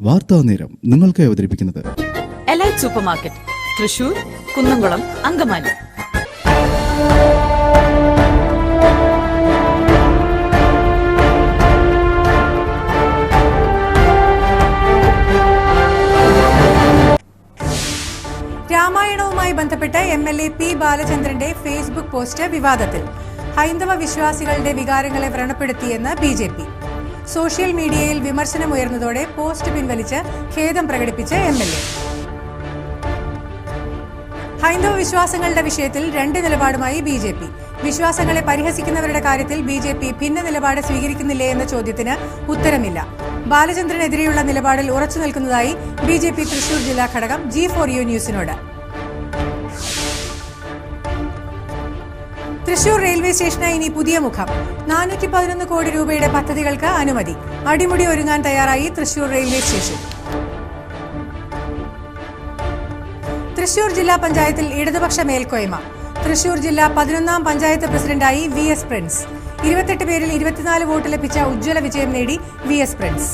വാർത്താ നേരം നിങ്ങൾക്ക് അവതരിപ്പിക്കുന്നത് elite super market Thrissur Kunnamkulam Angamaly. രാമായണവുമായി ബന്ധപ്പെട്ട് എം എൽ എ പി ബാലചന്ദ്രന്റെ ഫേസ്ബുക്ക് പോസ്റ്റ് വിവാദത്തിൽ. ഹൈന്ദവ വിശ്വാസികളുടെ വികാരങ്ങളെ വ്രണപ്പെടുത്തിയെന്ന് ബി ജെ പി. സോഷ്യൽ മീഡിയയിൽ വിമർശനമുയർന്നതോടെ പോസ്റ്റ് പിൻവലിച്ച് ഖേദം പ്രകടിപ്പിച്ച് എം എൽ എ. ഹൈന്ദവ വിശ്വാസങ്ങളുടെ വിഷയത്തിൽ രണ്ട് നിലപാടുമായി ബി ജെ പി. വിശ്വാസങ്ങളെ പരിഹസിക്കുന്നവരുടെ കാര്യത്തിൽ ബി ജെ പി ഭിന്ന നിലപാട് സ്വീകരിക്കുന്നില്ലേ എന്ന ചോദ്യത്തിന് ഉത്തരമില്ല. ബാലചന്ദ്രനെതിരെയുള്ള നിലപാടിൽ ഉറച്ചു നിൽക്കുന്നതായി ബി ജെ പി തൃശൂർ ജില്ലാ ഘടകം ജി ഫോർ യു ന്യൂസിനോട്. തൃശൂർ റെയിൽവേ സ്റ്റേഷനായി ഇനി പുതിയ മുഖം. നാനൂറ്റി പതിനൊന്ന് കോടി രൂപയുടെ പദ്ധതികൾക്ക് അനുമതി. അടിമുടി ഒരുങ്ങാൻ തയ്യാറായി തൃശൂർ റെയിൽവേ സ്റ്റേഷൻ. തൃശൂർ ജില്ലാ പഞ്ചായത്തിൽ ഇടതുപക്ഷ മേൽക്കോയ്മ. തൃശൂർ ജില്ലാ പതിനൊന്നാം പഞ്ചായത്ത് പ്രസിഡന്റായി വി എസ് പ്രിൻസ്. ഇരുപത്തെട്ട് പേരിൽ ഇരുപത്തിനാല് വോട്ട് ലഭിച്ച ഉജ്ജ്വല വിജയം നേടി വി എസ് പ്രിൻസ്.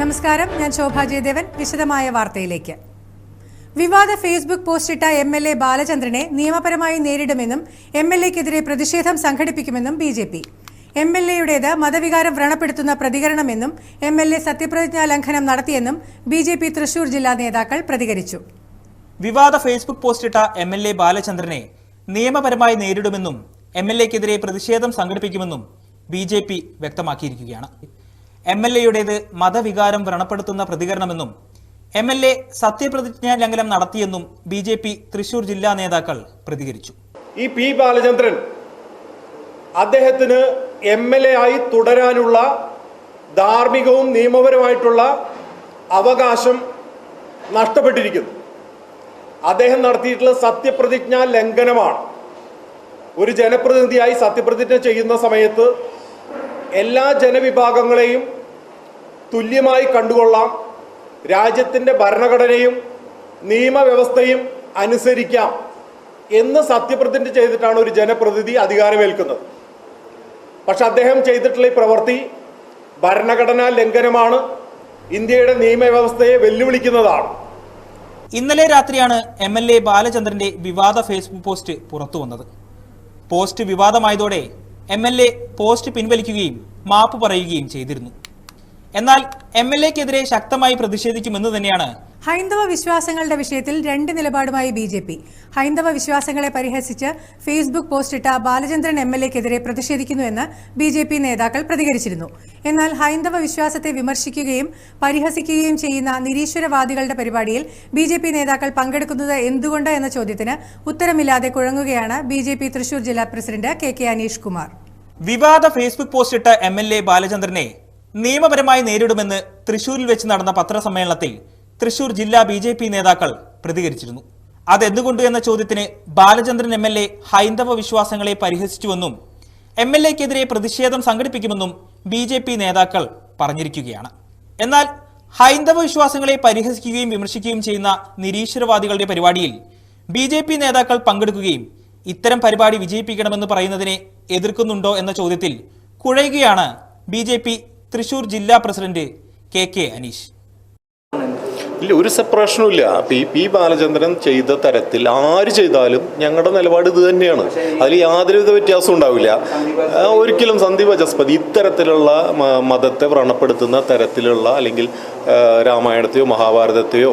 നമസ്കാരം. ഞാൻ ശോഭാ ജയദേവൻ. വിശദമായ വാർത്തയിലേക്ക്. വിവാദ ഫേസ്ബുക്ക് പോസ്റ്റിട്ട എം എൽ എ ബാലചന്ദ്രനെ നിയമപരമായി നേരിടുമെന്നും എം എൽ എക്കെതിരെ പ്രതിഷേധം സംഘടിപ്പിക്കുമെന്നും B J P. M L എയുടേത് മതവികാരം വ്രണപ്പെടുത്തുന്ന പ്രതികരണമെന്നും എം എൽ എ സത്യപ്രതിജ്ഞാ ലംഘനം നടത്തിയെന്നും ബി ജെ പി തൃശൂർ ജില്ലാ നേതാക്കൾ പ്രതികരിച്ചു. വിവാദ ഫേസ്ബുക്ക് പോസ്റ്റിട്ട എം എൽ എ ബാലചന്ദ്രനെ നിയമപരമായി നേരിടുമെന്നും എം എൽ എക്കെതിരെ പ്രതിഷേധം സംഘടിപ്പിക്കുമെന്നും ബി ജെ പി വ്യക്തമാക്കിയിരിക്കുകയാണ്. എം എൽ എയുടേത് മതവികാരം വ്രണപ്പെടുത്തുന്ന പ്രതികരണമെന്നും എം എൽ എ സത്യപ്രതിജ്ഞാ ലംഘനം നടത്തിയെന്നും ബി ജെ പി തൃശൂർ ജില്ലാ നേതാക്കൾ പ്രതികരിച്ചു. ഈ പി ബാലചന്ദ്രൻ അദ്ദേഹത്തിന് എം എൽ എ ആയി തുടരാനുള്ള ധാർമ്മികവും നിയമപരമായിട്ടുള്ള അവകാശം നഷ്ടപ്പെട്ടിരിക്കുന്നു. അദ്ദേഹം നടത്തിയിട്ടുള്ള സത്യപ്രതിജ്ഞാ ലംഘനമാണ്. ഒരു ജനപ്രതിനിധിയായി സത്യപ്രതിജ്ഞ ചെയ്യുന്ന സമയത്ത് എല്ലാ ജനവിഭാഗങ്ങളെയും തുല്യമായി കണ്ടുകൊള്ളാം. രാജ്യത്തിന്റെ ഭരണഘടനയും നിയമവ്യവസ്ഥയും അനുസരിക്കാം എന്ന് സത്യപ്രതിജ്ഞ ചെയ്തിട്ടാണ് ഒരു ജനപ്രതിനിധി അധികാരമേൽക്കുന്നത്. പക്ഷെ അദ്ദേഹം ചെയ്തിട്ടുള്ള ഈ പ്രവൃത്തി ഭരണഘടനാ ലംഘനമാണ്. ഇന്ത്യയുടെ നിയമവ്യവസ്ഥയെ വെല്ലുവിളിക്കുന്നതാണ്. ഇന്നലെ രാത്രിയാണ് എം എൽ എ ബാലചന്ദ്രന്റെ വിവാദ ഫേസ്ബുക്ക് പോസ്റ്റ് പുറത്തു വന്നത്. പോസ്റ്റ് വിവാദമായതോടെ എം എൽ എ പോസ്റ്റ് പിൻവലിക്കുകയും മാപ്പ് പറയുകയും ചെയ്തിരുന്നു. എന്നാൽ എം എൽ എക്കെതിരെ ശക്തമായി പ്രതിഷേധിക്കുമെന്ന് തന്നെയാണ് ഹൈന്ദവ വിശ്വാസങ്ങളുടെ വിഷയത്തിൽ രണ്ട് നിലപാടുമായി ബി ജെ പി. ഹൈന്ദവ വിശ്വാസങ്ങളെ പരിഹസിച്ച് ഫേസ്ബുക്ക് പോസ്റ്റിട്ട ബാലചന്ദ്രൻ എം എൽ എക്കെതിരെ പ്രതിഷേധിക്കുന്നുവെന്ന് ബി ജെ പി നേതാക്കൾ പ്രതികരിച്ചിരുന്നു. എന്നാൽ ഹൈന്ദവ വിശ്വാസത്തെ വിമർശിക്കുകയും പരിഹസിക്കുകയും ചെയ്യുന്ന നിരീശ്വരവാദികളുടെ പരിപാടിയിൽ ബി ജെ പി നേതാക്കൾ പങ്കെടുക്കുന്നത് എന്തുകൊണ്ട് എന്ന ചോദ്യത്തിന് ഉത്തരമില്ലാതെ കുഴങ്ങുകയാണ് ബി ജെ പി തൃശൂർ ജില്ലാ president K K Aneesh Kumar. വിവാദ ഫേസ്ബുക്ക് പോസ്റ്റിട്ട എം എൽ എ ബാലചന്ദ്രനെ നിയമപരമായി നേരിടുമെന്ന് തൃശൂരിൽ വെച്ച് നടന്ന പത്രസമ്മേളനത്തിൽ തൃശൂർ ജില്ലാ ബി നേതാക്കൾ പ്രതികരിച്ചിരുന്നു. അതെന്തുകൊണ്ട് എന്ന ചോദ്യത്തിന് ബാലചന്ദ്രൻ എം ഹൈന്ദവ വിശ്വാസങ്ങളെ പരിഹസിച്ചുവെന്നും എം എൽ എക്കെതിരെ പ്രതിഷേധം സംഘടിപ്പിക്കുമെന്നും ബി ജെ പി നേതാക്കൾ പറഞ്ഞിരിക്കുകയാണ്. എന്നാൽ ഹൈന്ദവ വിശ്വാസങ്ങളെ പരിഹസിക്കുകയും വിമർശിക്കുകയും ചെയ്യുന്ന നിരീശ്വരവാദികളുടെ പരിപാടിയിൽ ബി നേതാക്കൾ പങ്കെടുക്കുകയും ഇത്തരം പരിപാടി വിജയിപ്പിക്കണമെന്ന് പറയുന്നതിനെ എതിർക്കുന്നുണ്ടോ എന്ന ചോദ്യത്തിൽ കുഴയുകയാണ് ബി ജെ പി തൃശൂർ ജില്ലാ പ്രസിഡന്റ് കെ കെ അനീഷ്. ഇല്ല ഒരു സെപ്പറേഷനും ഇല്ല പി പി ബാലചന്ദ്രൻ ചെയ്ത തരത്തിൽ ആര് ചെയ്താലും ഞങ്ങളുടെ നിലപാട് ഇത് തന്നെയാണ്. അതിൽ യാതൊരുവിധ വ്യത്യാസവും ഉണ്ടാവില്ല. ഒരിക്കലും സന്ദീപ് വചസ്പതി ഇത്തരത്തിലുള്ള മതത്തെ വ്രണപ്പെടുത്തുന്ന തരത്തിലുള്ള അല്ലെങ്കിൽ രാമായണത്തെയോ മഹാഭാരതത്തെയോ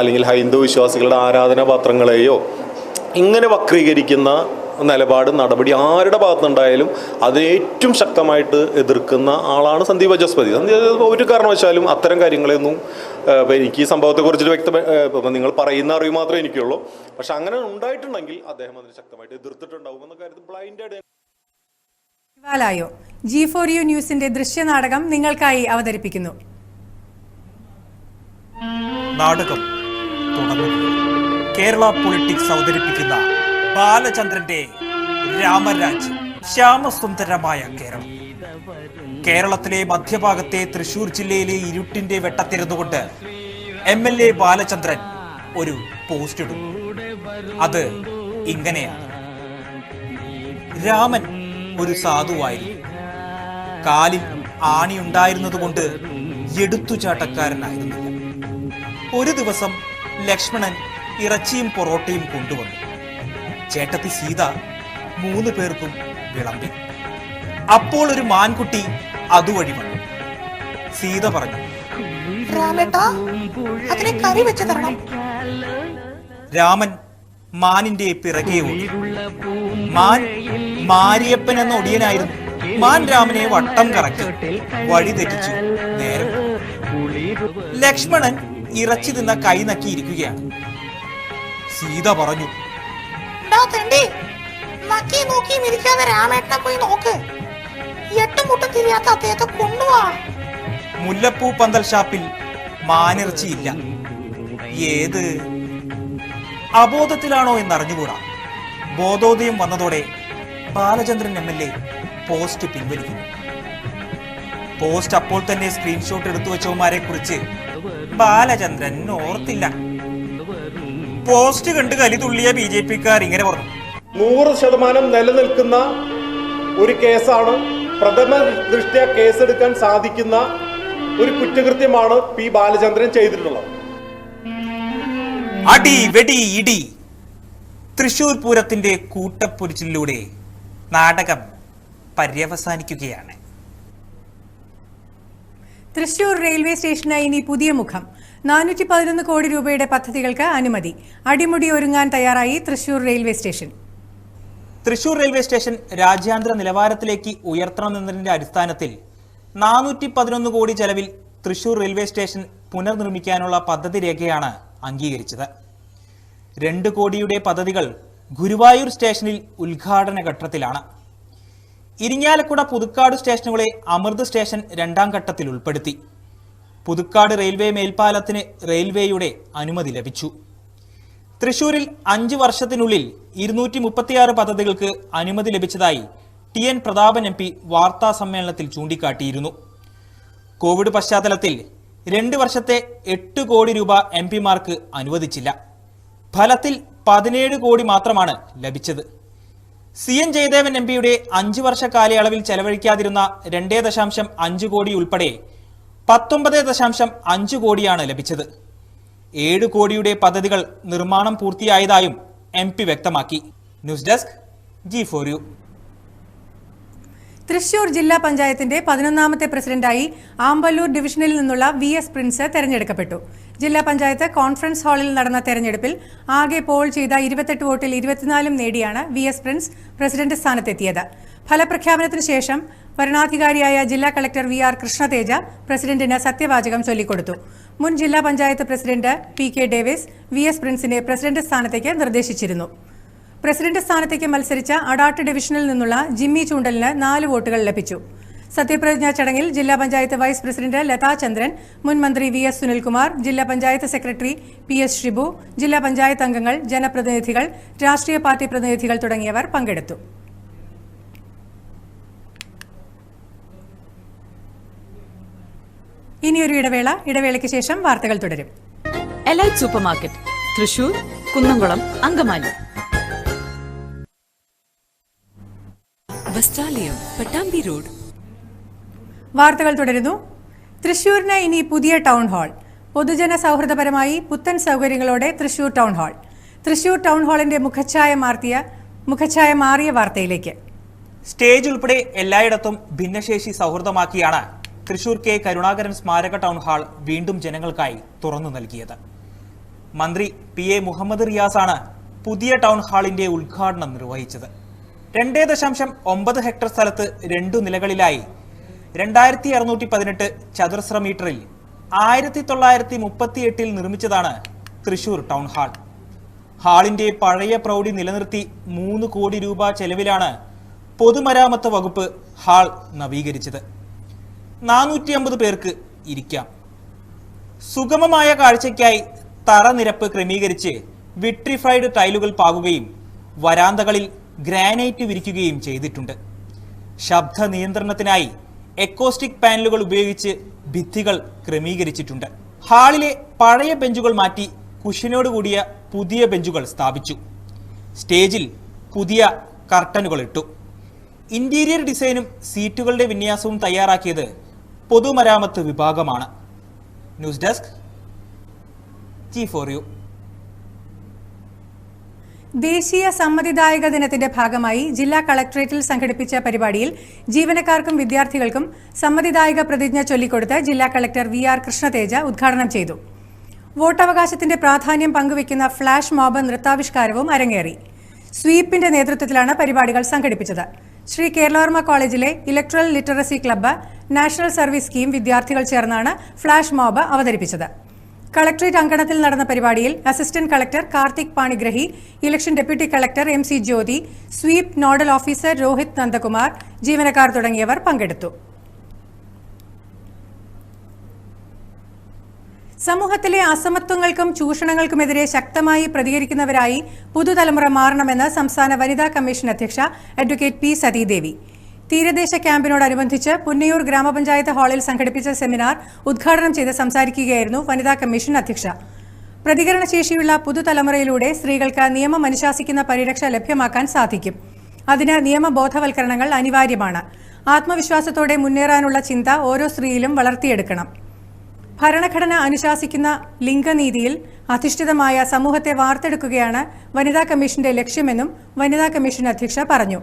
അല്ലെങ്കിൽ ഹൈന്ദവ വിശ്വാസികളുടെ ആരാധനാപാത്രങ്ങളെയോ ഇങ്ങനെ വക്രീകരിക്കുന്ന നിലപാട് നടപടി ആരുടെ ഭാഗത്തുനിന്നുണ്ടായാലും അതിനെ ഏറ്റവും ശക്തമായിട്ട് എതിർക്കുന്ന ആളാണ് സന്ദീപ് വചസ്പതി സന്ദീപ് ഒരു കാരണവശാലും അത്തരം കാര്യങ്ങളെയൊന്നും എനിക്ക് ഈ സംഭവത്തെക്കുറിച്ച് വ്യക്തമായി നിങ്ങൾ പറയുന്ന അറിവ് മാത്രമേ എനിക്കുള്ളൂ. പക്ഷെ അങ്ങനെ ഉണ്ടായിട്ടുണ്ടെങ്കിൽ അദ്ദേഹം അതിനെ ശക്തമായിട്ട് എതിർത്തിട്ടുണ്ടാവും എന്ന കാര്യത്തിൽ ബ്ലൈൻഡ് ായോ ജി ഫോർ യു ന്യൂസിന്റെ ദൃശ്യനാടകം നിങ്ങൾക്കായി അവതരിപ്പിക്കുന്നു. നാടകം തുടങ്ങുന്നു. കേരള പൊളിറ്റിക്സ് അവതരിപ്പിക്കുന്ന ബാലചന്ദ്രന്റെ രാമരാജ് ശ്യാമസുന്ദരമായ കേരളം. കേരളത്തിലെ മധ്യഭാഗത്തെ തൃശൂർ ജില്ലയിലെ ഇരുട്ടിന്റെ വെട്ടത്തിരുന്നുകൊണ്ട് എം എൽ എ ബാലചന്ദ്രൻ ഒരു പോസ്റ്റ് ഇടും. അത് ഇങ്ങനെയാണ്. രാമൻ ഒരു സാധുവായിരുന്നു. കാലിൽ ആണി ഉണ്ടായിരുന്നതുകൊണ്ട് എടുത്തുചാട്ടക്കാരനായിരുന്നില്ല. ഒരു ദിവസം ലക്ഷ്മണൻ ഇറച്ചിയും പൊറോട്ടയും കൊണ്ടുവന്നു. ചേട്ടത്തി സീത മൂന്ന് പേർക്കും വിളമ്പി. അപ്പോൾ ഒരു മാൻകുട്ടി അതുവഴി വന്നു. സീത പറഞ്ഞു രാമേട്ടാ അതിനെ കറി വെച്ച് തരണം. രാമൻ മാനിന്റെ പിറകെ ഓടി. മാൻ മാരിയപ്പൻ എന്ന ഒടിയനായിരുന്നു. മാൻ രാമനെ വട്ടം കറക്കി വഴി തെറ്റിച്ചു. നേരം. ലക്ഷ്മണൻ ഇറച്ചി തിന്ന കൈ നക്കിയിരിക്കുകയാണ്. സീത പറഞ്ഞു തെണ്ടി നക്കി നോക്കി ഇരിക്കാതെ രാമേട്ടനെ പോയി നോക്ക്. എട്ടും തിരിയാത്ത അദ്ദേഹത്തെ കൊണ്ടുവാ. മുല്ലപ്പൂ പന്തൽ ഷാപ്പിൽ മാനിറച്ചിയില്ല. ഏത് അബോധത്തിലാണോ എന്നറിഞ്ഞുകൂടാ. ബോധോദയം വന്നതോടെ Balachandran M L A post പിൻവലിക്കുന്നു. Post അപ്പോൾ തന്നെ സ്ക്രീൻഷോട്ട് എടുത്തു വെച്ചവന്മാരെ കുറിച്ച് ബാലചന്ദ്രൻ ഓർത്തില്ല. പോസ്റ്റ് കണ്ട് കലി തുള്ളിയ ബി ജെ പിക്കാർ ഇങ്ങനെ പറഞ്ഞു. നൂറ് ശതമാനം നിലനിൽക്കുന്ന ഒരു കേസാണ് പ്രഥമ ദൃഷ്ട്യാ കേസെടുക്കാൻ സാധിക്കുന്ന ഒരു കുറ്റകൃത്യമാണ് പി ബാലചന്ദ്രൻ ചെയ്തിട്ടുള്ളത്. അടി വെടി ഇടി. തൃശൂർ പൂരത്തിന്റെ കൂട്ടപ്പൊരിച്ചിലൂടെ നാടകം പര്യവസാനിക്കുകയാണ്. തൃശൂർ റെയിൽവേ സ്റ്റേഷന് ഇനി പുതിയ മുഖം. നാനൂറ്റി പതിനൊന്ന് കോടി രൂപയുടെ പദ്ധതികൾക്ക് അനുമതി. അടിമുടി ഒരുങ്ങാൻ തയ്യാറായി Thrissur railway station. Thrissur railway station രാജ്യാന്തര നിലവാരത്തിലേക്ക് ഉയർത്തണമെന്നതിന്റെ അടിസ്ഥാനത്തിൽ നാനൂറ്റി പതിനൊന്ന് കോടി ചെലവിൽ തൃശൂർ റെയിൽവേ സ്റ്റേഷൻ പുനർനിർമ്മിക്കാനുള്ള പദ്ധതി രേഖയാണ് അംഗീകരിച്ചത്. രണ്ട് കോടിയുടെ പദ്ധതികൾ ഗുരുവായൂർ സ്റ്റേഷനിൽ ഉദ്ഘാടന ഘട്ടത്തിലാണ്. ഇരിങ്ങാലക്കുട പുതുക്കാട് സ്റ്റേഷനുകളെ അമൃത് സ്റ്റേഷൻ രണ്ടാം ഘട്ടത്തിൽ ഉൾപ്പെടുത്തി. പുതുക്കാട് റെയിൽവേ മേൽപ്പാലത്തിന് റെയിൽവേയുടെ അനുമതി ലഭിച്ചു. തൃശൂരിൽ അഞ്ച് വർഷത്തിനുള്ളിൽ ഇരുന്നൂറ്റി മുപ്പത്തിയാറ് പദ്ധതികൾക്ക് അനുമതി ലഭിച്ചതായി T N Prathapan M P വാർത്താ സമ്മേളനത്തിൽ ചൂണ്ടിക്കാട്ടിയിരുന്നു. കോവിഡ് പശ്ചാത്തലത്തിൽ രണ്ട് വർഷത്തെ എട്ട് കോടി രൂപ എം പിമാർക്ക് അനുവദിച്ചില്ല. ഫലത്തിൽ പതിനേഴ് കോടി മാത്രമാണ് ലഭിച്ചത്. സി എൻ ജയദേവൻ എം പിയുടെ അഞ്ചു വർഷ കാലയളവിൽ ചെലവഴിക്കാതിരുന്ന രണ്ടേ ദശാംശം അഞ്ച് കോടി ഉൾപ്പെടെ പത്തൊമ്പത് ദശാംശം അഞ്ച് കോടിയാണ് ലഭിച്ചത്. ഏഴ് കോടിയുടെ പദ്ധതികൾ നിർമ്മാണം പൂർത്തിയായതായും എം വ്യക്തമാക്കി. News desk G four U. Thrissur ജില്ലാ പഞ്ചായത്തിന്റെ പതിനൊന്നാമത്തെ പ്രസിഡന്റായി ആമ്പല്ലൂർ ഡിവിഷനിൽ നിന്നുള്ള വി എസ് പ്രിൻസ് തെരഞ്ഞെടുക്കപ്പെട്ടു. ജില്ലാ പഞ്ചായത്ത് കോൺഫറൻസ് ഹാളിൽ നടന്ന തെരഞ്ഞെടുപ്പിൽ ആകെ പോൾ ചെയ്ത ഇരുപത്തെട്ട് വോട്ടിൽ ഇരുപത്തിനാലും നേടിയാണ് വി എസ് പ്രിൻസ് പ്രസിഡന്റ് സ്ഥാനത്തെത്തിയത്. ഫലപ്രഖ്യാപനത്തിന് ശേഷം വരണാധികാരിയായ ജില്ലാ കളക്ടർ വി ആർ കൃഷ്ണതേജ പ്രസിഡന്റിന് സത്യവാചകം ചൊല്ലിക്കൊടുത്തു. മുൻ ജില്ലാ panchayat president P K Davis V S പ്രിൻസിനെ president സ്ഥാനത്തേക്ക് നിർദ്ദേശിച്ചിരുന്നു. പ്രസിഡന്റ് സ്ഥാനത്തേക്ക് മത്സരിച്ച അഡാട്ട് ഡിവിഷനിൽ നിന്നുള്ള ജിമ്മി ചൂണ്ടലിന് നാല് വോട്ടുകൾ ലഭിച്ചു. സത്യപ്രതിജ്ഞാ ചടങ്ങിൽ ജില്ലാ പഞ്ചായത്ത് വൈസ് പ്രസിഡന്റ് ലതാ ചന്ദ്രൻ മുൻ മന്ത്രി വി എസ് സുനിൽകുമാർ ജില്ലാ panchayat secretary P S Shibu ജില്ലാ പഞ്ചായത്ത് അംഗങ്ങൾ ജനപ്രതിനിധികൾ രാഷ്ട്രീയ പാർട്ടി പ്രതിനിധികൾ തുടങ്ങിയവർ പങ്കെടുത്തു. ഇനിയൊരു ഇടവേള. ഇടവേളയ്ക്ക് ശേഷം വാർത്തകൾ തുടരും. Elite supermarket Thrissur Kunnamkulam Angamaly. വസ്ത്രാലയം Pattambi road വാർത്തകൾ തുടരുന്നു. തൃശൂരിന് ഇനി പുതിയ ടൗൺ ഹാൾ. പൊതുജന സൗഹൃദപരമായി പുത്തൻ സൗകര്യങ്ങളോടെ Thrissur town hall. Thrissur town ഹാളിന്റെ മുഖച്ഛായ മാർത്തിയ മുഖച്ഛായ മാറിയ വാർത്തയിലേക്ക്. സ്റ്റേജ് ഉൾപ്പെടെ എല്ലായിടത്തും ഭിന്നശേഷി സൗഹൃദമാക്കിയാണ് തൃശൂർ കെ കരുണാകരൻ സ്മാരക ടൗൺ ഹാൾ വീണ്ടും ജനങ്ങൾക്കായി തുറന്നു നൽകിയത്. മന്ത്രി പി എ മുഹമ്മദ് റിയാസാണ് പുതിയ ടൗൺ ഹാളിന്റെ ഉദ്ഘാടനം നിർവഹിച്ചത്. രണ്ടേ ദശാംശം ഒമ്പത് ഹെക്ടർ സ്ഥലത്ത് രണ്ടു നിലകളിലായി. രണ്ടായിരത്തി അറുന്നൂറ്റി പതിനെട്ട് ചതുരശ്ര മീറ്ററിൽ ആയിരത്തി തൊള്ളായിരത്തി മുപ്പത്തി എട്ടിൽ നിർമ്മിച്ചതാണ് തൃശൂർ ടൗൺ ഹാൾ. ഹാളിന്റെ പഴയ പ്രൗഢി നിലനിർത്തി മൂന്ന് കോടി രൂപ ചെലവിലാണ് പൊതുമരാമത്ത് വകുപ്പ് ഹാൾ നവീകരിച്ചത്. നാനൂറ്റി അമ്പത് പേർക്ക് ഇരിക്കാം. സുഗമമായ കാഴ്ചയ്ക്കായി തറനിരപ്പ് ക്രമീകരിച്ച് വിട്രിഫൈഡ് ടൈലുകൾ പാകുകയും വരാന്തകളിൽ ഗ്രാനൈറ്റ് വിരിക്കുകയും ചെയ്തിട്ടുണ്ട്. ശബ്ദ നിയന്ത്രണത്തിനായി എക്കോസ്റ്റിക് പാനലുകൾ ഉപയോഗിച്ച് ഭിത്തികൾ ക്രമീകരിച്ചിട്ടുണ്ട്. ഹാളിലെ പഴയ ബെഞ്ചുകൾ മാറ്റി കുഷിനോട് കൂടിയ പുതിയ ബെഞ്ചുകൾ സ്ഥാപിച്ചു. സ്റ്റേജിൽ പുതിയ കർട്ടനുകൾ ഇട്ടു. ഇന്റീരിയർ ഡിസൈനും സീറ്റുകളുടെ വിന്യാസവും തയ്യാറാക്കിയത് പൊതുമരാമത്ത് വിഭാഗമാണ്. News desk G four U ദേശീയ സമ്മതിദായക ദിനത്തിന്റെ ഭാഗമായി ജില്ലാ കളക്ടറേറ്റിൽ സംഘടിപ്പിച്ച പരിപാടിയിൽ ജീവനക്കാർക്കും വിദ്യാർത്ഥികൾക്കും സമ്മതിദായക പ്രതിജ്ഞ ചൊല്ലിക്കൊടുത്ത് ജില്ലാ കളക്ടർ വി ആർ കൃഷ്ണതേജ ഉദ്ഘാടനം ചെയ്തു. വോട്ടവകാശത്തിന്റെ പ്രാധാന്യം പങ്കുവയ്ക്കുന്ന ഫ്ളാഷ് മോബ് നൃത്താവിഷ്കാരവും അരങ്ങേറി. സ്വീപ്പിന്റെ നേതൃത്വത്തിലാണ് പരിപാടികൾ സംഘടിപ്പിച്ചത്. ശ്രീ കേരളവർമ്മ കോളേജിലെ electoral literacy club national service scheme വിദ്യാർത്ഥികൾ ചേർന്നാണ് ഫ്ളാഷ് മോബ് അവതരിപ്പിച്ചത്. കളക്ടറേറ്റ് അങ്കണത്തിൽ നടന്ന പരിപാടിയിൽ assistant collector Karthik Panigrahi election deputy collector M C Jyothi SVEEP nodal officer Rohit Nandakumar ജീവനക്കാർ തുടങ്ങിയവർ പങ്കെടുത്തു. സമൂഹത്തിലെ അസമത്വങ്ങൾക്കും ചൂഷണങ്ങൾക്കുമെതിരെ ശക്തമായി പ്രതികരിക്കുന്നവരായി പുതുതലമുറ മാറണമെന്ന് സംസ്ഥാന വനിതാ കമ്മീഷൻ അധ്യക്ഷ അഡ്വക്കേറ്റ് പി സതീദേവി. തീരദേശ ക്യാമ്പിനോടനുബന്ധിച്ച് പുന്നയൂർ ഗ്രാമപഞ്ചായത്ത് ഹാളിൽ സംഘടിപ്പിച്ച സെമിനാർ ഉദ്ഘാടനം ചെയ്ത് സംസാരിക്കുകയായിരുന്നു വനിതാ കമ്മീഷൻ അധ്യക്ഷ. പ്രതികരണശേഷിയുള്ള പുതുതലമുറയിലൂടെ സ്ത്രീകൾക്ക് നിയമം അനുശാസിക്കുന്ന പരിരക്ഷ ലഭ്യമാക്കാൻ സാധിക്കും. അതിന് നിയമബോധവൽക്കരണങ്ങൾ അനിവാര്യമാണ്. ആത്മവിശ്വാസത്തോടെ മുന്നേറാനുള്ള ചിന്ത ഓരോ സ്ത്രീയിലും വളർത്തിയെടുക്കണം. ഭരണഘടന അനുശാസിക്കുന്ന ലിംഗനീതിയിൽ അധിഷ്ഠിതമായ സമൂഹത്തെ വാർത്തെടുക്കുകയാണ് വനിതാ കമ്മീഷന്റെ ലക്ഷ്യമെന്നും വനിതാ കമ്മീഷൻ അധ്യക്ഷ പറഞ്ഞു.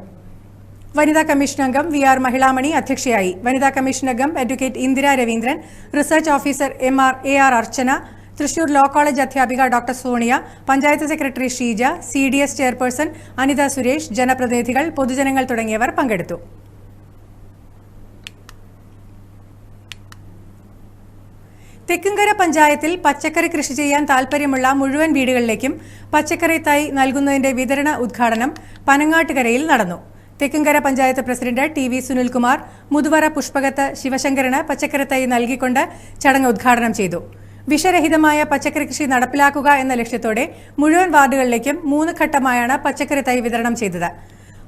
വനിതാ കമ്മീഷൻ അംഗം വി ആർ മഹിളാമണി അധ്യക്ഷയായി. വനിതാ കമ്മീഷൻ അംഗം advocate Indira Raveendran research officer M R A R Archana Thrissur law college അധ്യാപിക doctor Sonia panchayat secretary Sheeja C D S chairperson Anitha Suresh ജനപ്രതിനിധികൾ പൊതുജനങ്ങൾ തുടങ്ങിയവർ പങ്കെടുത്തു. തെക്കുംകര പഞ്ചായത്തിൽ പച്ചക്കറി കൃഷി ചെയ്യാൻ താൽപര്യമുള്ള മുഴുവൻ വീടുകളിലേക്കും പച്ചക്കറി തൈ നൽകുന്നതിന്റെ വിതരണ ഉദ്ഘാടനം പനങ്ങാട്ടുകരയിൽ നടന്നു. Thekkumkara panchayat president T V Sunilkumar Muthuvara Pushpakath ശിവശങ്കരന് പച്ചക്കറിത്തൈ നൽകിക്കൊണ്ട് ചടങ്ങ് ഉദ്ഘാടനം ചെയ്തു. വിഷരഹിതമായ പച്ചക്കറി കൃഷി നടപ്പിലാക്കുക എന്ന ലക്ഷ്യത്തോടെ മുഴുവൻ വാർഡുകളിലേക്കും മൂന്ന് ഘട്ടമായാണ് പച്ചക്കറി തൈ വിതരണം ചെയ്തത്.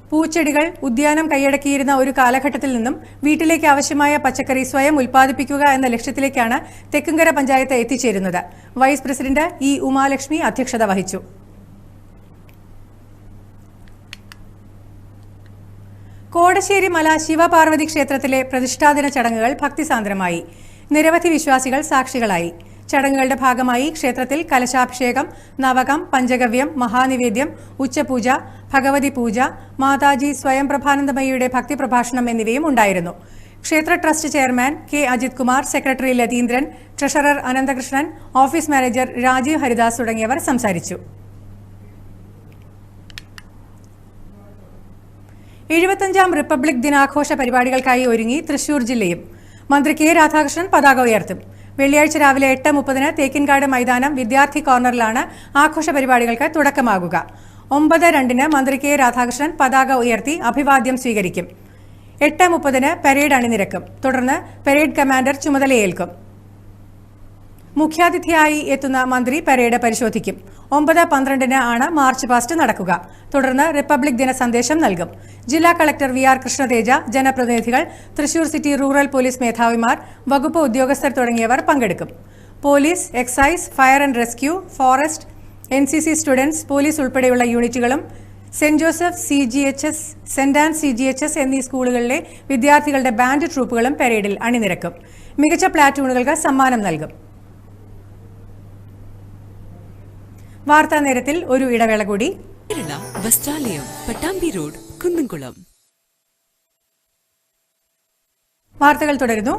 പൂച്ചെടികൾ ഉദ്യാനം കൈയടക്കിയിരുന്ന ഒരു കാലഘട്ടത്തിൽ നിന്നും വീട്ടിലേക്ക് ആവശ്യമായ പച്ചക്കറി സ്വയം ഉൽപ്പാദിപ്പിക്കുക എന്ന ലക്ഷ്യത്തിലേക്കാണ് തെക്കുംകര പഞ്ചായത്ത് എത്തിച്ചേരുന്നത്. വൈസ് പ്രസിഡന്റ് ഇ ഉമാലക്ഷ്മി അധ്യക്ഷത വഹിച്ചു. കോടശ്ശേരി മല ശിവപാർവതി ക്ഷേത്രത്തിലെ പ്രതിഷ്ഠാദിന ചടങ്ങുകൾ ഭക്തിസാന്ദ്രമായി. നിരവധി വിശ്വാസികൾ സാക്ഷികളായി. ചടങ്ങുകളുടെ ഭാഗമായി ക്ഷേത്രത്തിൽ കലശാഭിഷേകം നവകം പഞ്ചഗവ്യം മഹാനിവേദ്യം ഉച്ചപൂജ ഭഗവതി പൂജ മാതാജി സ്വയം പ്രഭാനന്ദമയ്യയുടെ ഭക്തി പ്രഭാഷണം എന്നിവയും ഉണ്ടായിരുന്നു. ക്ഷേത്ര trust chairman K Ajith Kumar secretary Latheendran treasurer Ananthakrishnan office manager Rajeev Haridas തുടങ്ങിയവർ സംസാരിച്ചു. എഴുപത്തഞ്ചാം റിപ്പബ്ലിക് ദിനാഘോഷ പരിപാടികൾക്കായി ഒരുങ്ങി തൃശൂർ ജില്ലയും. മന്ത്രി കെ രാധാകൃഷ്ണൻ പതാക ഉയർത്തും. വെള്ളിയാഴ്ച രാവിലെ എട്ട് മുപ്പതിന് തേക്കിൻകാട് മൈതാനം വിദ്യാർത്ഥി കോർണറിലാണ് ആഘോഷ പരിപാടികൾക്ക് തുടക്കമാകുക. ഒമ്പത് രണ്ടിന് മന്ത്രി കെ രാധാകൃഷ്ണൻ പതാക ഉയർത്തി അഭിവാദ്യം സ്വീകരിക്കും. എട്ട് മുപ്പതിന് പരേഡ് അണിനിരക്കും. തുടർന്ന് പരേഡ് കമാൻഡർ ചുമതലയേൽക്കും. മുഖ്യാതിഥിയായി എത്തുന്ന മന്ത്രി പരേഡ് പരിശോധിക്കും. ഒമ്പത് പന്ത്രണ്ടിന് ആണ് മാർച്ച് പാസ്റ്റ് നടക്കുക. തുടർന്ന് റിപ്പബ്ലിക് ദിന സന്ദേശം നൽകും. ജില്ലാ കളക്ടർ വി ആർ കൃഷ്ണതേജ ജനപ്രതിനിധികൾ തൃശൂർ സിറ്റി റൂറൽ പോലീസ് മേധാവിമാർ വകുപ്പ് ഉദ്യോഗസ്ഥർ തുടങ്ങിയവർ പങ്കെടുക്കും. Police excise fire and rescue forest N C C students police ഉൾപ്പെടെയുള്ള യൂണിറ്റുകളും Saint Joseph C G H S Saint Ann's C G H S എന്നീ സ്കൂളുകളിലെ വിദ്യാർത്ഥികളുടെ ബാൻഡ് ട്രൂപ്പുകളും പരേഡിൽ അണിനിരക്കും. മികച്ച പ്ലാറ്റൂണുകൾക്ക് സമ്മാനം നൽകും. വാർത്താ നേരത്തിൽ ഒരു ഇടവേള കൂടി. കേരള പട്ടാമ്പി റോഡ് കുന്നംകുളം വാർത്തകൾ തുടരുന്നു.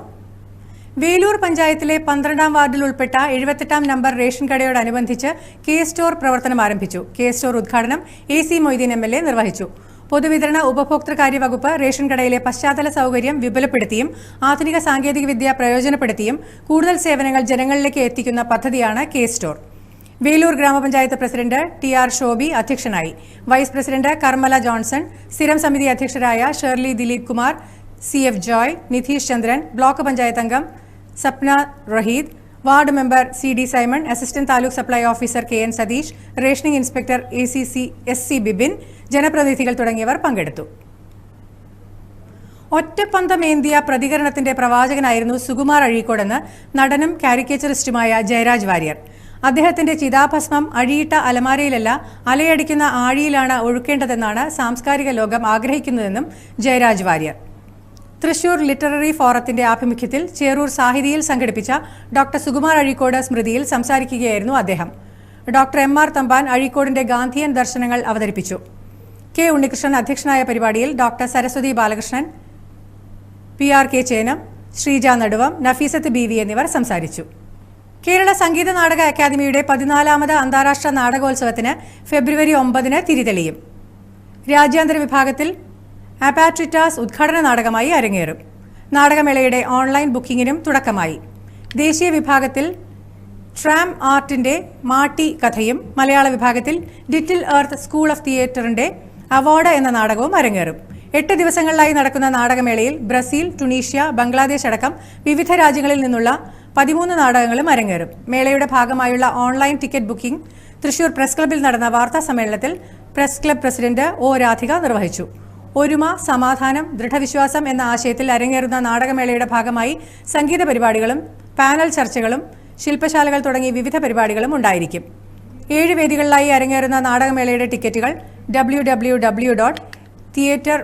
വേലൂർ പഞ്ചായത്തിലെ പന്ത്രണ്ടാം വാർഡിൽ ഉൾപ്പെട്ട എഴുപത്തെട്ടാം നമ്പർ റേഷൻ കടയോടനുബന്ധിച്ച് കെ സ്റ്റോർ പ്രവർത്തനം ആരംഭിച്ചു. കെ സ്റ്റോർ ഉദ്ഘാടനം A C Moideen M L A നിർവഹിച്ചു. പൊതുവിതരണ ഉപഭോക്തൃകാര്യ വകുപ്പ് റേഷൻ കടയിലെ പശ്ചാത്തല സൗകര്യം വിപുലപ്പെടുത്തിയും ആധുനിക സാങ്കേതികവിദ്യ പ്രയോജനപ്പെടുത്തിയും കൂടുതൽ സേവനങ്ങൾ ജനങ്ങളിലേക്ക് എത്തിക്കുന്ന പദ്ധതിയാണ് കെ സ്റ്റോർ. വേലൂർ ഗ്രാമപഞ്ചായത്ത് പ്രസിഡന്റ് ടി ആർ ഷോബി അധ്യക്ഷനായി. വൈസ് പ്രസിഡന്റ് കർമ്മല ജോൺസൺ സ്ഥിരം സമിതി അധ്യക്ഷരായ Shirley Dileep Kumar C F Joy Nidheesh Chandran block panchayat അംഗം Sapna Raheed ward member C D Simon assistant taluk supply officer K N Satheesh rationing inspector A C C S C Bibin ജനപ്രതിനിധികൾ തുടങ്ങിയവർ പങ്കെടുത്തു. ഒറ്റപ്പന്തമേന്തിയ പ്രതികരണത്തിന്റെ പ്രവാചകനായിരുന്നു സുകുമാർ അഴീക്കോടെന്ന് നടനും കാരിക്കേച്ചറിസ്റ്റുമായ ജയരാജ് വാര്യർ. അദ്ദേഹത്തിന്റെ ചിതാഭസ്മം അഴിയിട്ട അലമാരയിലല്ല അലയടിക്കുന്ന ആഴിയിലാണ് ഒഴുക്കേണ്ടതെന്നാണ് സാംസ്കാരിക ലോകം ആഗ്രഹിക്കുന്നതെന്നും ജയരാജ് വാര്യർ. തൃശൂർ ലിറ്റററി ഫോറത്തിന്റെ ആഭിമുഖ്യത്തിൽ ചേറൂർ സാഹിതിയിൽ സംഘടിപ്പിച്ച ഡോക്ടർ സുകുമാർ അഴീക്കോട് സ്മൃതിയിൽ സംസാരിക്കുകയായിരുന്നു അദ്ദേഹം. ഡോക്ടർ എം ആർ തമ്പാൻ അഴീക്കോടിന്റെ ഗാന്ധിയൻ ദർശനങ്ങൾ അവതരിപ്പിച്ചു. കെ ഉണ്ണികൃഷ്ണൻ അധ്യക്ഷനായ പരിപാടിയിൽ doctor Saraswathi Balakrishnan P R K Chenam Sreeja Naduvam Nafeesath B V എന്നിവർ സംസാരിച്ചു. കേരള സംഗീത നാടക അക്കാദമിയുടെ പതിനാലാമത് അന്താരാഷ്ട്ര നാടകോത്സവത്തിന് ഫെബ്രുവരി ഒമ്പതിന് തിരിതെളിയും. രാജ്യാന്തര വിഭാഗത്തിൽ അപാട്രിറ്റാസ് ഉദ്ഘാടന നാടകമായി അരങ്ങേറും. നാടകമേളയുടെ ഓൺലൈൻ ബുക്കിംഗിനും തുടക്കമായി. ദേശീയ വിഭാഗത്തിൽ ട്രാം ആർട്ടിന്റെ മാട്ടി കഥയും മലയാള വിഭാഗത്തിൽ ലിറ്റിൽ എർത്ത് സ്കൂൾ ഓഫ് തിയേറ്ററിന്റെ അവാർഡ് എന്ന നാടകവും അരങ്ങേറും. എട്ട് ദിവസങ്ങളിലായി നടക്കുന്ന നാടകമേളയിൽ ബ്രസീൽ ടുണീഷ്യ ബംഗ്ലാദേശ് അടക്കം വിവിധ രാജ്യങ്ങളിൽ നിന്നുള്ള പതിമൂന്ന് നാടകങ്ങളും അരങ്ങേറും. മേളയുടെ ഭാഗമായുള്ള online ticket booking Thrissur press ക്ലബിൽ നടന്ന വാർത്താ സമ്മേളനത്തിൽ press club president O Radhika നിർവഹിച്ചു. ഒരുമ സമാധാനം ദൃഢവിശ്വാസം എന്ന ആശയത്തിൽ അരങ്ങേറുന്ന നാടകമേളയുടെ ഭാഗമായി സംഗീത പരിപാടികളും പാനൽ ചർച്ചകളും ശില്പശാലകൾ തുടങ്ങി വിവിധ പരിപാടികളും ഉണ്ടായിരിക്കും. ഏഴ് വേദികളിലായി അരങ്ങേറുന്ന നാടകമേളയുടെ ടിക്കറ്റുകൾ W W W dot theatre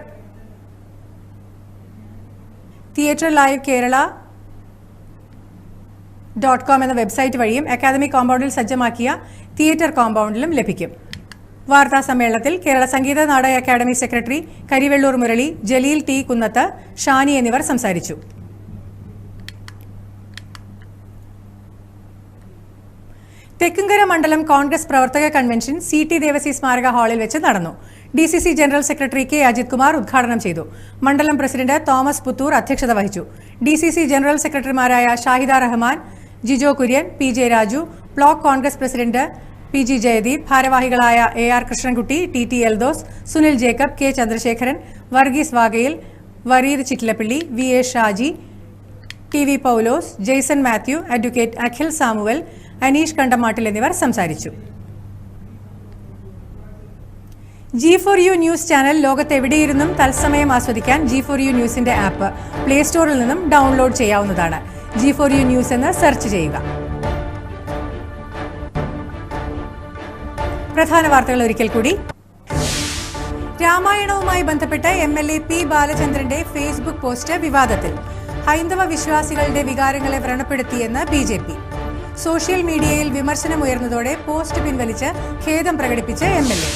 theatre live Kerala dot com എന്ന വെബ്സൈറ്റ് വഴിയും അക്കാദമി കോമ്പൗണ്ടിൽ സജ്ജമാക്കിയ തിയേറ്റർ കോമ്പൗണ്ടിലും ലഭിക്കും. വാർത്താ സമ്മേളനത്തിൽ Kerala Sangeetha Nataka academy secretary Karivellur Murali Jaleel T Kunnath Shani എന്നിവർ സംസാരിച്ചു. തെക്കുംകര മണ്ഡലം കോൺഗ്രസ് പ്രവർത്തക കൺവെൻഷൻ സി ടി ദേവസി സ്മാരക ഹാളിൽ വെച്ച് നടന്നു. D C C general secretary K Ajith Kumar ഉദ്ഘാടനം ചെയ്തു. മണ്ഡലം പ്രസിഡന്റ് തോമസ് പുത്തൂർ അധ്യക്ഷത വഹിച്ചു. ഡി സി സി ജനറൽ സെക്രട്ടറിമാരായ Shahida Rahman Jijo Kurian P J Raju block congress president P G Jayadeep ഭാരവാഹികളായ A R Krishnankutty T T Eldhos Sunil Jacob K Chandrasekharan Varghese Vagayil Vareer Chittilappally V A Shaji T V Paulose Jaison Mathew advocate Akhil Samuel Aneesh Kandamattil എന്നിവർ സംസാരിച്ചു. G four U news channel ലോകത്തെവിടെയിരുന്നും തത്സമയം ആസ്വദിക്കാൻ G four U ന്യൂസിന്റെ app play സ്റ്റോറിൽ നിന്നും download ചെയ്യാവുന്നതാണ്. G four U news എന്ന് search ചെയ്യുക. പ്രധാന വാർത്തകൾ ഒരിക്കൽ കൂടി. രാമായണവുമായി ബന്ധപ്പെട്ട് എം എൽ എ പി ബാലചന്ദ്രന്റെ ഫേസ്ബുക്ക് പോസ്റ്റ് വിവാദത്തിൽ. ഹൈന്ദവ വിശ്വാസികളുടെ വികാരങ്ങളെ വ്രണപ്പെടുത്തിയെന്ന് ബി ജെ പി. സോഷ്യൽ മീഡിയയിൽ വിമർശനമുയർന്നതോടെ പോസ്റ്റ് പിൻവലിച്ച് ഖേദം പ്രകടിപ്പിച്ച് എം എൽ എ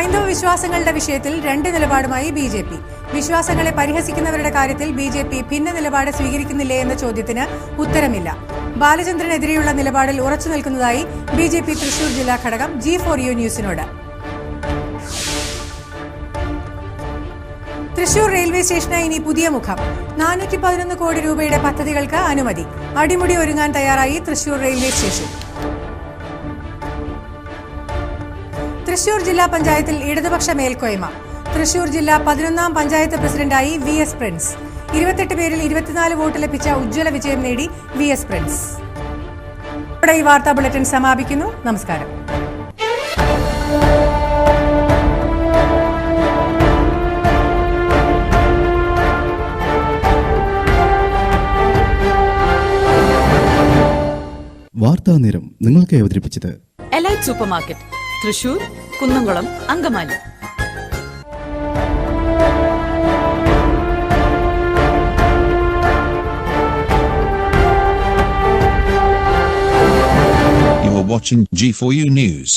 ഹൈന്ദവ വിശ്വാസങ്ങളുടെ വിഷയത്തിൽ രണ്ട് നിലപാടുമായി ബി ജെ പി. വിശ്വാസങ്ങളെ പരിഹസിക്കുന്നവരുടെ കാര്യത്തിൽ ബി ജെ പി ഭിന്ന നിലപാട് സ്വീകരിക്കുന്നില്ലേ എന്ന ചോദ്യത്തിന് ഉത്തരമില്ല. ബാലചന്ദ്രനെതിരെയുള്ള നിലപാടിൽ ഉറച്ചു നിൽക്കുന്നതായി ബി ജെ പി തൃശൂർ ജില്ലാ ഘടകം ജി ഫോർ യു ന്യൂസിനോട്. തൃശൂർ റെയിൽവേ സ്റ്റേഷന് ഇനി പുതിയ മുഖം. നാനൂറ്റി പതിനൊന്ന് കോടി രൂപയുടെ പദ്ധതികൾക്ക് അനുമതി. അടിമുടി ഒരുങ്ങാൻ തയ്യാറായി തൃശൂർ റെയിൽവേ സ്റ്റേഷൻ. തൃശൂർ ജില്ലാ പഞ്ചായത്തിൽ ഇടതുപക്ഷ മേൽക്കോയ്മ. തൃശൂർ ജില്ലാ പതിനൊന്നാം പഞ്ചായത്ത് പ്രസിഡന്റായി വി എസ് പ്രിൻസ്. ഇരുപത്തെട്ട് പേരിൽ ഇരുപത്തിനാല് വോട്ട് ലഭിച്ച ഉജ്ജ്വല വിജയം നേടി വി എസ് പ്രിൻസ്. ഇവിടെ ഈ വാർത്താ ബുള്ളറ്റിൻ സമാപിക്കുന്നു. നമസ്കാരം. വാർത്താ നേരം നിങ്ങൾക്ക് അവതരിപ്പിച്ചത് elite super market Thrissur Kunnamkulam Angamaly You're watching G4U News.